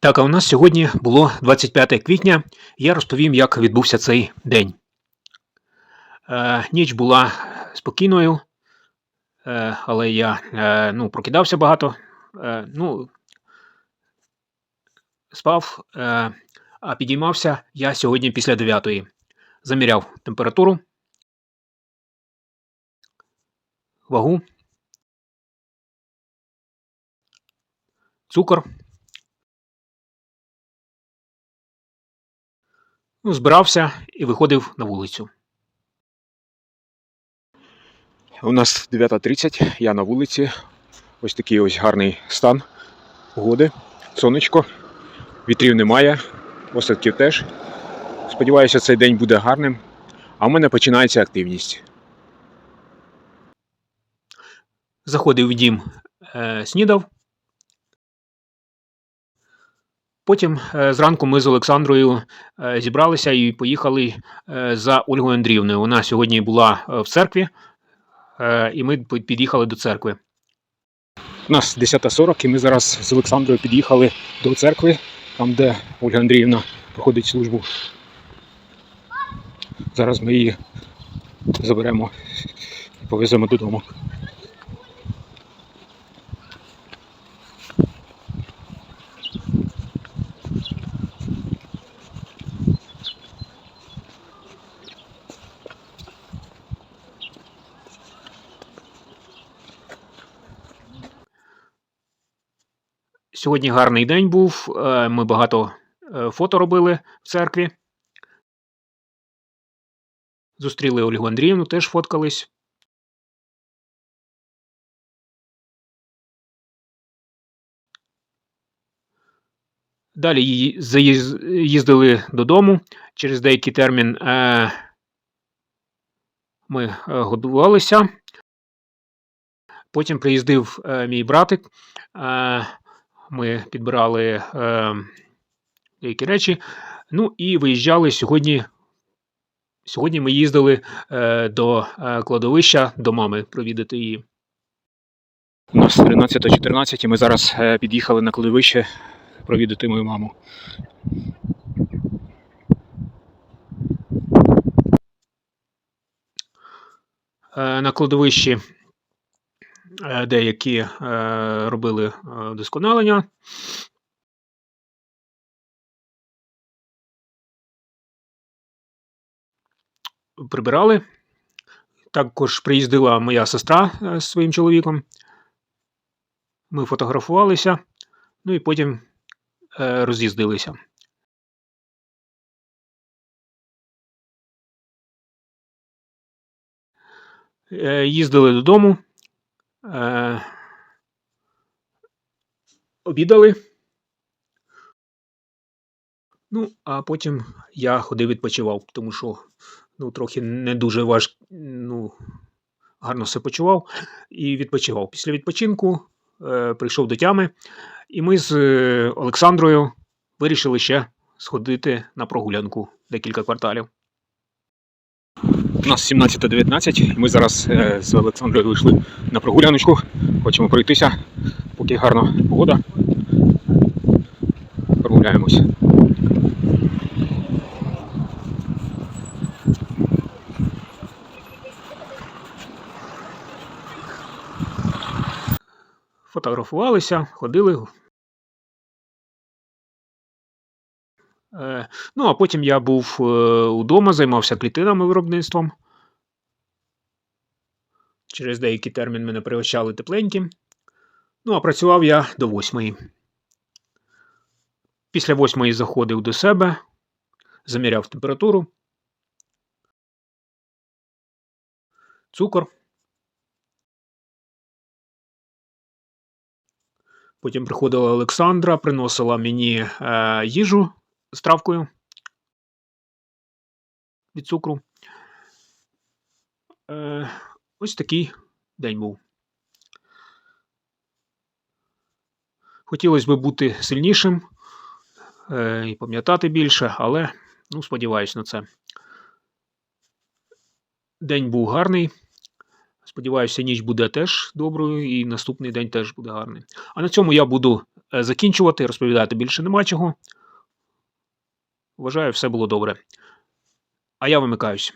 Так, а у нас сьогодні було 25 квітня. Я розповім, як відбувся цей день. Е, ніч була спокійною, е, але я е, ну, прокидався багато. Ну, спав, а підіймався я сьогодні після 9. Заміряв температуру, вагу, цукор. Збирався і виходив на вулицю. У нас 9.30, я на вулиці. Ось такий ось гарний стан погоди, сонечко, вітрів немає, осадків теж. Сподіваюся, цей день буде гарним, а в мене починається активність. Заходив в дім, е, снідав. Потім е, зранку ми з Олександрою е, зібралися і поїхали е, за Ольгою Андріївною. Вона сьогодні була в церкві, і ми під'їхали до церкви. У нас 10.40 і ми зараз з Олександрою під'їхали до церкви, там, де Ольга Андріївна проходить службу. Зараз ми її заберемо і повеземо додому. Сьогодні гарний день був. е, Ми багато е, фото робили в церкві. Зустріли Ольгу Андріївну, теж фоткались. Далі їздили додому. Через деякий термін е, ми годувалися. Потім приїздив мій братик. Ми підбирали е, деякі речі. Ну і виїжджали сьогодні. Сьогодні ми їздили е, до е, кладовища до мами провідати її. У нас 13.14 і ми зараз під'їхали на кладовище провідати мою маму. На кладовищі деякі е, робили е, досконалення. Прибирали. Також приїздила моя сестра е, з своїм чоловіком. Ми фотографувалися, ну і потім е, роз'їздилися. Е, їздили додому, е, обідали. Ну, а потім я ходив відпочивав, тому що ну, трохи не дуже важ... ну, гарно все почував і відпочивав. Після відпочинку е, прийшов до тями, і ми з е, Олександрою вирішили ще сходити на прогулянку декілька кварталів. У нас 17.19. Ми зараз е, з Олександрою вийшли на прогуляночку. Хочемо пройтися, поки гарна погода. Прогуляємось. фотографувалися, ходили. Ну, а потім я був е, удома, займався клітинами виробництвом. Через деякий термін мене пригощали тепленьким. Ну, а працював я до восьмої. Після восьмої заходив до себе, заміряв температуру, цукор. Потім приходила Олександра, приносила мені е, їжу з травкою від цукру. Е, ось такий день був. Хотілося б бути сильнішим е, і пам'ятати більше, але ну, сподіваюсь на це. День був гарний. Сподіваюся, ніч буде теж доброю, і наступний день теж буде гарний. А на цьому я буду е, закінчувати, розповідати більше нема чого. Вважаю, все було добре. А я вимикаюсь.